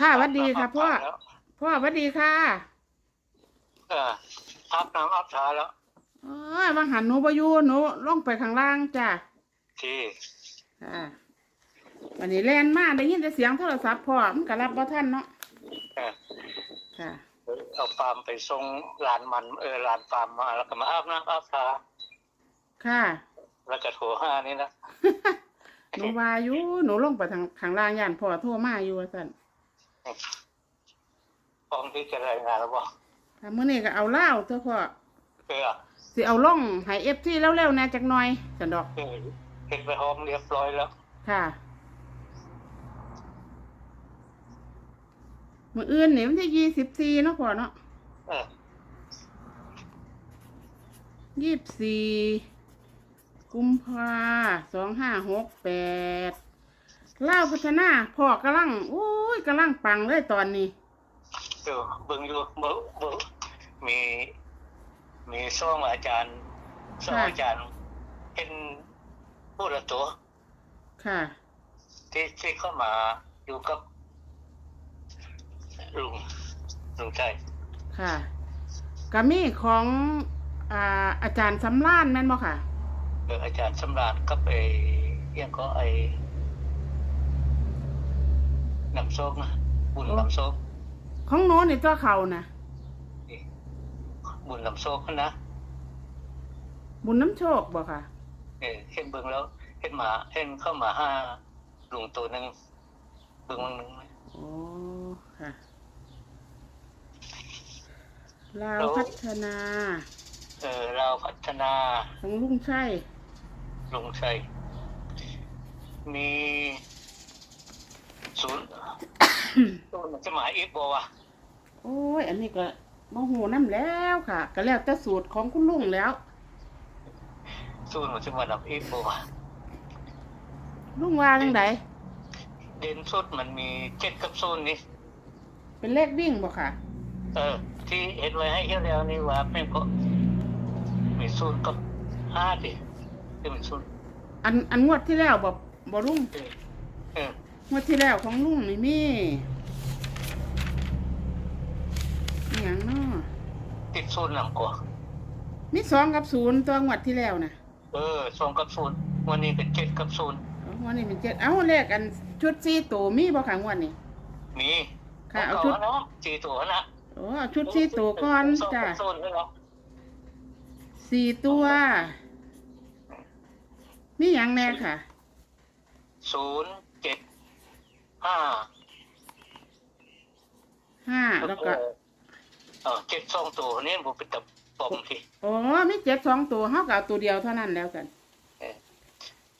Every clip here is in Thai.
ค่ะหวัดดีค่ะพ่อ แล้วพ่อหวัดดีค่ะเอออาบน้ำอาบชาแล้วเอ้ยวังหันหนูบ่อยู่หนูลงไปข้างล่างจ้ะที่ค่ะวันนี้แลนมาได้ยินแต่เสียงโทรศัพท์พ่อมันก็รับบ่ทันเนาะเออค่ะ เอาฟาร์มไปส่งลานมันเออลานฟาร์มมาแล้วก็มาอาบน้ำอาบชาค่ะแล้วก็โทรห้านี่นะ หนูว่าอยู่หนูลงไปทางข้างล่างย่านพ่อโทรมาอยู่ว่าซั่น พร้อมที่จะรายงานแล้วบอกถ้ามื้อนี้ก็เอาเหล้าตัวพ่อเออสิเอาลงให้ FT เร็วๆแหน่จักหน่อยจันดอก เออเห็นไปพร้อมเรียบร้อยแล้ว ค่ะ มื้ออื่นนี่วันที่24เนาะพ่อเนาะเออยี่สิบสี่กุมภาสองห้าหกแปดเล่าวพัฒนาพ่อกำลังโอ้ยกำลังปังเลยตอนนี้ เออเบิ่งอยู่เบิ่งเบิ่งมี มีซ่องอาจารย์ซ่องอาจารย์เป็นผู้ละตัว ค่ะ ที่ที่เข้ามาอยู่กับลุงลุงใจค่ะกามีของอ่าอาจารย์สำล้านแม่นบ่ค่ะเอออาจารย์สำราญกับไอ้เรื่องก็ไอ้ น้ำโซกนะบุญโอ้น้ำโซกของโน้นนี่ตัวเขานะนี่บุญน้ำโซกนะบุญน้ำโชคบ่ค่ะ เออเห็นเบิ่งแล้ว เห็นหมาเห็นเข้ามาห้าลุงตัวหนึ่งเบิ่งมันหนึ่งโอ้ค่ะลาวพัฒนา เออเราพัฒนาของลุงชัยลุงชัยมีศูนย์ ศูนย์มันจะหมายอีกบ่วะโอ้ย อันนี้ก็โมโหน้ำแล้วค่ะ ก็แล้วแต่สูตรของคุณลุงแล้วศูนย์มันจะมาดับอีกบ่วะลุงว่าจังไดเด่นสุดมันมีเจ็ดกับศูนย์นี่เป็นเลขวิ่งบ่ค่ะ เออ ที่เห็นไว้ให้เที่ยวแล้วนี่ว่าเป็นก็มีศูนย์กับห้าดิที่มีศูนย์อันอันงวดที่แล้วบ่บ่ลุงเออเออ งวดที่แล้วของลุงนี่มีอหย่างเนาะติดศูนย์หลังกว่ามีสองกับศูนย์ตัวงวดที่แล้วนะเออสองกับศูนย์วันนี้เป็นเจ็ดกับศูนย์เอางวดนี้เป็นเจ็ดเอ้าเลขอันชุดสี่ตัวมีบ่ค่ะงวดนี้มีค่ะเอาเอาชุด เนาะสี่ตัวนะโอ้เอาชุดสี่ตัวก่อนสองจ้ะกับศูนย์ใช่ไหมสี่ตัว มีหยังแน่ค่ะศูนย์เจ็ด ห้าห้าแล้วก็เออเจ็ดสองตัวนี่ผมเป็นตะปอมทีโอ้มีเจ็ดสองตัวเฮาก็เอาตัวเดียวเท่านั้นแล้วกัน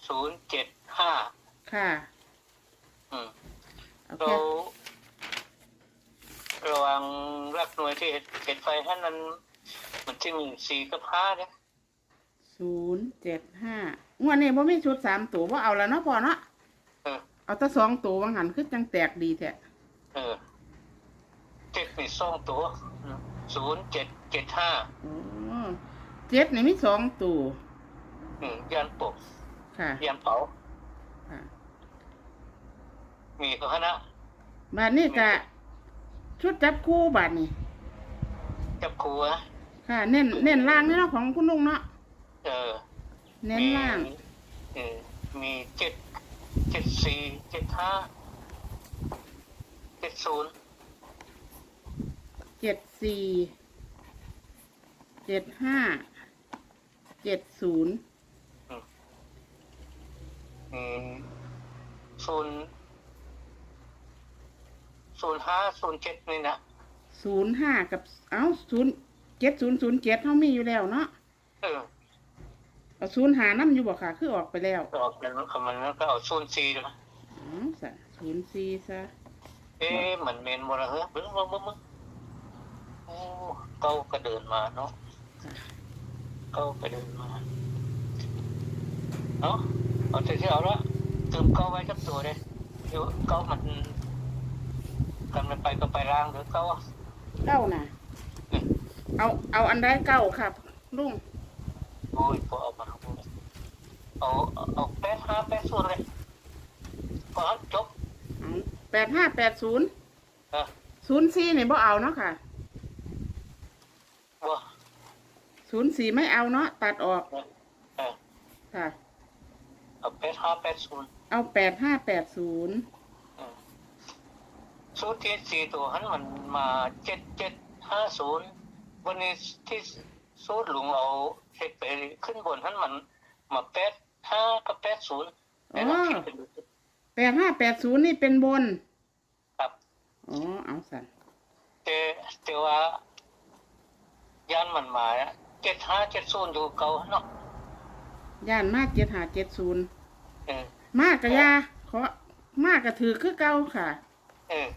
ศูนย์เจ็ดห้าค่ะอืมเอาเราแค่ระวังรักหน่วยที่เห็นเห็นไฟท่านนั้นมันที่มีสี่กับห้าเนี่ยศูนย์เจ็ดห้างวดนี้บ่มีชุดสามตัวบ่เอาแล้วเนาะพอเนาะ เออเอาแต่สองตัววังหันคือจังแตกดีแท้เออเจ็ดมีสองตัวศูนย์เจ็ดเจ็ดห้าโอ้เจ็ดนี่มีสองตัวอืมยันปกค่ะยันเผาค่ะมีก็คณะบาทนี้ก็ชุดจับคู่บาทนี่จับครัวค่ะ เน้นเน้นล่างนี่เนาะของคุณลุงเนาะเออ เน้นล่างมีเออมีเจ็ด เจ็ดสี่เจ็ดห้าเจ็ดศูนย์เจ็ดสี่เจ็ดห้าเจ็ดศูนย์อืมศูนย์ศูนย์ห้าศูนย์เจ็ดนี่นะศูนย์ห้ากับเอ้าศูนย์เจ็ดศูนย์ศูนย์เจ็ดเขามีอยู่แล้วเนาะเออ เอาศูนย์หาน้ำอยู่บ่ค่ะ คือออกไปแล้วออกแล้วคำมันก็เอาศูนย์สี่ด้วยอ๋อสะศูนย์สี่ซะเอ๊ะมันเมนบระเฮ้ยบึ้งบึ้งบึ้งบึ้งโอ้เก้าก็เดินมาเนาะเก้าก็เดินมาเนาะเอาแต่ที่เอาละตืมเก้าไว้จับตัวเลยเดี๋ยวเก้ามันกันมันไปก็ไปร่างหรือเก้าอะเก้าน่ะ เอาเอาอันใดเก้าครับลุง โอ้ยพอเอามาเอาเอาแปดห้าแปดศูนย์เลยพอจบเอาแปดห้าแปดศูนย์เเออศูนย์สี่นี่บ่เอาเนาะค่ะบ่ศูนย์สี่ไม่เอาเนาะตัดออกเออค่ะ เอาแปดห้าแปดศูนย์เอาแปดห้าแปดศูนย์ศูนย์เจ็ดสี่ตัวหันมันมาเจ็ดเจ็ดห้าศูนย์วันนี้ที่ สูตรลุงเอาเฮ็ดไปขึ้นบนหันมันมาแปดห้ากับแปดศูนย์แต่เราคิดเป็นดูแปดห้าแปดศูนย์นี่เป็นบน ครับอ๋อเอาสันแต่แต่ว่าย่านมันมาเจ็ดห้าเจ็ดศูนย์อยู่เก่าเนาะย่านมากเจ็ดหาเจ็ดศูนย์เออมากกะยาขอมากกะถือคือเก่าค่ะ เออ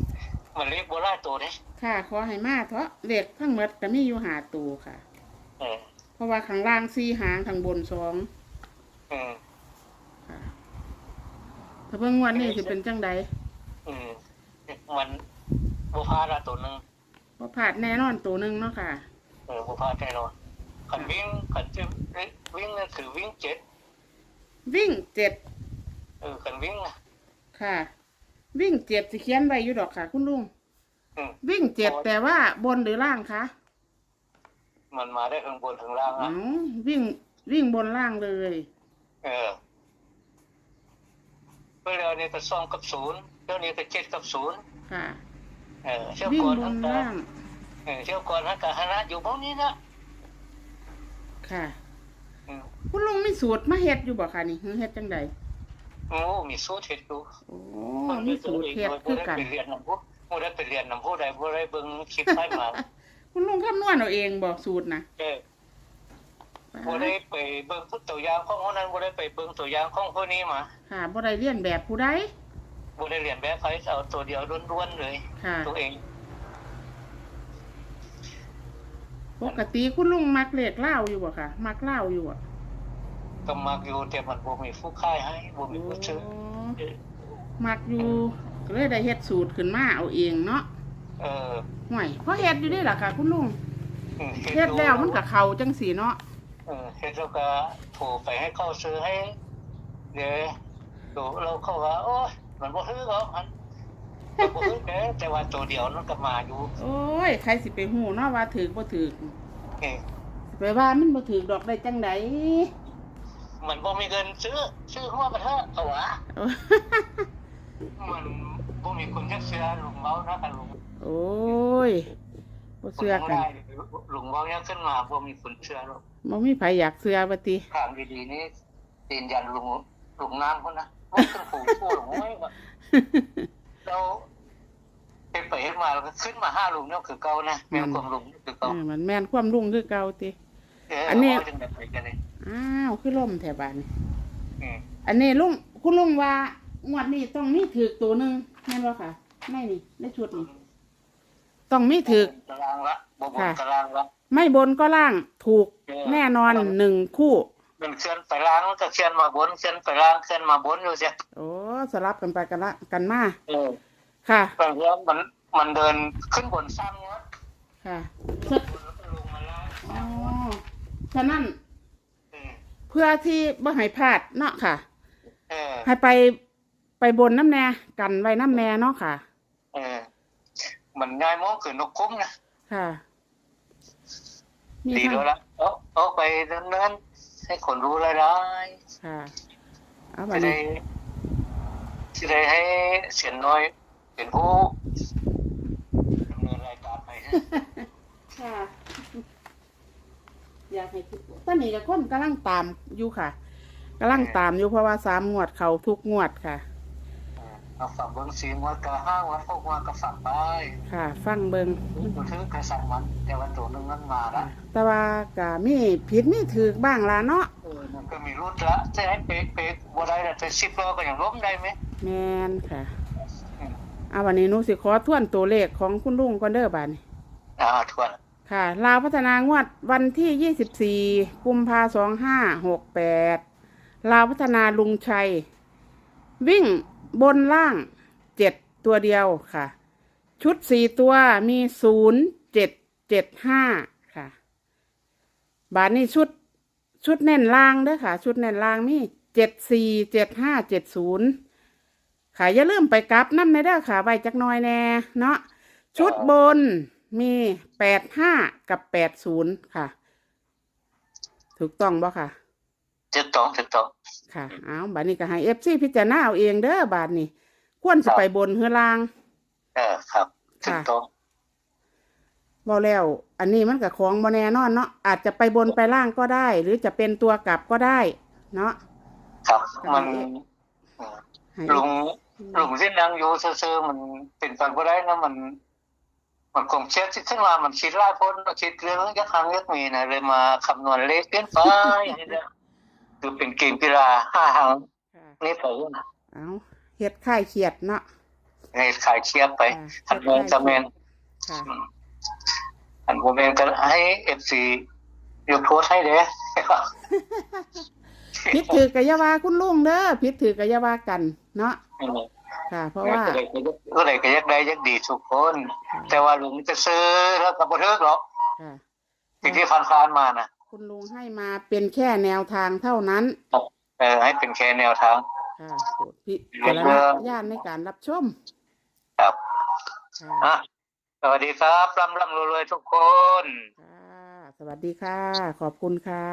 มันเรียกโบราณตัวเด้ค่ะ ขอให้มาเถอะเด็กทั้งหมดก็มีอยู่หาตัวค่ะเออเพราะว่าข้างล่างสี่หางข้างบนสองเออค่ะถ้าเพิ่งวันนี้จะเป็นจังใดเออมันบุพาละตัวหนึ่งพอผาดแน่นอนตัวหนึ่งเนาะค่ะ เออบุพาแน่นอนขันวิ่งขันจะวิ่งนั่นคือวิ่งเจ็ดวิ่งเจ็ดเออขันวิ่งนะค่ะ วิ่งเจ็ดสิเขียนไว้อยู่ดอกค่ะ คุณลุง อืม วิ่งเจ็ดแต่ว่าบนหรือล่างคะ มันมาได้ข้างบนข้างล่างอ๋อะอวิ่งวิ่งบนล่างเลยเออเมื่อเดี๋ยวนี้ก็สองกับศูนย์เดี๋ยวนี้ก็เจ็ดกับศูนย์ค่ะ เออเที่ยววิ่งก่อนบทั้นงแต่ล่าง เออเที่ยวก่อนทั้งกะฮนะอยู่พวกนี้นะค่ะ อืมคุณลุงมีสูตรมาเฮ็ดอยู่บ่ค่ะนี่เฮ็ดจังใดโอ้มีสูตรเห็ดอยู่โอ้มีสูตรเฮ็ดคือกันบ่ได้ไปเรียนน้ำพุบ่ได้ไปเรียนน้ำพุใดบ่ได้เบิ่งคลิปให้มา คุณลุงคำนวณเอาเองบอกสูตรนะเออบ่ได้ไปเบิ่งตัวอย่างของคนนั้นบ่ได้ไปเบิ่งตัวอย่างของคนนี้มาค่ะบ่ได้เรียนแบบผู้ใดบ่ได้เรียนแบบใครเอาตัวเดียวล้วนๆเลย ค่ะ ตัวเอง ปกติคุณลุงมักเลขเล่าวอยู่บ่ค่ะ มักเล่าวอยู่อะก็มักอยู่แต่มันบ่มีผู้ค่ายให้บ่มีผู้ซื้อโอ้เออมักอยู่ก็เลยได้เฮ็ดสูตรขึ้นมาเอาเองเนาะ เออห่วยเพราะเฮ็ดอยู่นี่ล่ะค่ะ คุณลุงอืมเฮ็ดแล้วมันก็เข้าจังสีเนาะเออเฮ็ดแล้วก็โทรไปให้เขาซื้อให้เดี๋ยวดูเราเขาว่า โอ้ยมันบ่ซื้อหรอกมันมันบ่ซื้อแต่แต่ว่าตัวเดียวมันก็มาอยู่โอ้ยใครสิไปฮู้เนาะว่าถูกบ่ถูกเออไปว่ามันบ่ถูกดอกได้จังไดมันบ่มีเงินซื้อ ซื้อหัวมาเถอะเขาว่ามันบ่มีคนจักเชื่อลุงเมานะกันลุง โอ้ยบ่เชื่อกันลุงเมายังขึ้นมาบ่มีคนเชื่อหรอกบ่มีไผอยากเชื่อบ่ติทางดีๆนี่ตีนยันลุงลุงน้ำคนนะว่าขึ้นผูกผู้หลงไว้ว่าเราไปไปเฮ็ดมาแล้วก็ขึ้นมาห้าลุงเนี่ยคือเก่านะแม่นความลุงคือเอเก่าอมันแม่นความลุงคือเก่าติเอออันนี้เอาจังแบบไหนกันนี่อ้าวคือล่มแถวบ้านนี่อืมอันนี้ลุงคุณลุงว่างวดนี้ต้องมีถือตัวหนึ่งแม่นบ่ค่ะไม่นี่ในชุดนี้ ต้องมีถือตารางละบ่บนค่ะ ตารางละไม่บนก็ล่างถูกเออแน่นอนหนึ่งคู่ มันเคลื่อนไปล่างมันก็เคลื่อนมาบนเคลื่อนไปล่างเคลื่อนมาบนอยู่เสียโอ้สลับกันไปกันละกันมาเออค่ะบางทีมันมันเดินขึ้นบนซ้ำเนาะค่ะบนแล้วก็ลงมาล่างอ๋อฉะนั้นเออเพื่อที่บ่ให้พลาดเนาะค่ะ เออให้ไปไปบนน้ำแน่กันไว้น้ำแน่เนาะค่ะเออ มันง่ายมองคือนกคุ้มนะค่ะมีดีทั้งแล้วละเอาเอาไปเนินๆให้คนรู้รายได้ค่ะเอาไปจะนี่ได้จะได้ให้เสียนน้อยเป็นผู้ดำเนินรายการไปนะค่ะอยากให้คิดตอนนี้ก็คนกำลังตามอยู่ค่ะกำลังตามอยู่เพราะว่าสามงวดเขาทุกงวดค่ะ เอาฝั่งเบิ้งสีงวัดกับห้างวัดพวกวัดกับฝั่งไปค่ะ ฟังเบิงมันถือกระสังมันแต่ว่าตัวหนึงมันมาละแต่ว่าก็มีผิดมีถือบ้างละเนาะเออมันก็มีรุ่นละจะให้เป๊กเป๊กบ่ได้แต่สิบล้อก็ยังล้มได้ไหมแมนค่ะอืมเอาวันนี้หนูสิขอทวนตัวเลขของคุณลุงก่อนเด้อบานนี้อ่าทวนค่ะ ลาวพัฒนางวดวันที่ 24 กุมภาสองห้าหกแปดลาวพัฒนาลุงชัย วิ่ง บนล่างเจ็ดตัวเดียวค่ะ ชุดสี่ตัวมีศูนย์เจ็ดเจ็ดห้าค่ะ บาทนี้ชุดชุดเน้นล่างเด้อค่ะ ชุดเน้นล่างมีเจ็ดสี่เจ็ดห้าเจ็ดศูนย์ค่ะอย่าลืมไปกลับน้ำในเด้อค่ะไว้จักน้อยแน่เนาะชุดบนมีแปดห้ากับแปดศูนย์ค่ะ ถูกต้องบ่ค่ะถูกต้องถูกต้อง ค่ะ เอาบาดนี้ก็ให้เอฟซีพิจารณาเอาเองเด้อบาดนี้ ควรสิไปบนเฮือลาง เออครับถูกต้องบ่แล้ว อันนี้มันกับของบ่แน่นอนเนาะอาจจะไปบนไปล่างก็ได้ หรือจะเป็นตัวกลับก็ได้ เนาะครับมันเออให้ลุงลุงที่นั่งอยู่ซื่อๆมันเป็นไปบ่ได้นะมัน มันคงเช็ดที่ขึ้นมามันคิดหลายคนคิดเรื่องยักษ์หังยักษ์มีนะเลยมาคำนวณเลขเกินไปนี่นะ คือเป็นเกมกีฬาห้าหังค่ะนี่ไปนะเอาเฮ็ดค่ายเครียดเนาะให้ขายเชียบไปค่ะอันเมืองจะเมนค่ะอืมอันโมเมนก็ให้เอฟซียกโทษให้เด้พิดถือกะอยาวาคุณลุงเด้อพิดถือกะอยาวากันเนาะค่ะ เพราะว่าก็เลยก็เลยก็ยักได้ยักดีทุกคน แต่ว่าลุงจะซื้อแล้วก็บ่เทิกหรอกค่ะสิ่งที่คานคานๆมานะ คุณลุงให้มาเป็นแค่แนวทางเท่านั้นเออให้เป็นแค่แนวทาง ค่ะโปรดพิจารณญาณในการรับชม ครับค่ะอะสวัสดีครับร่ำร่ำรวยๆทุกคน ค่ะ สวัสดีค่ะ ขอบคุณค่ะ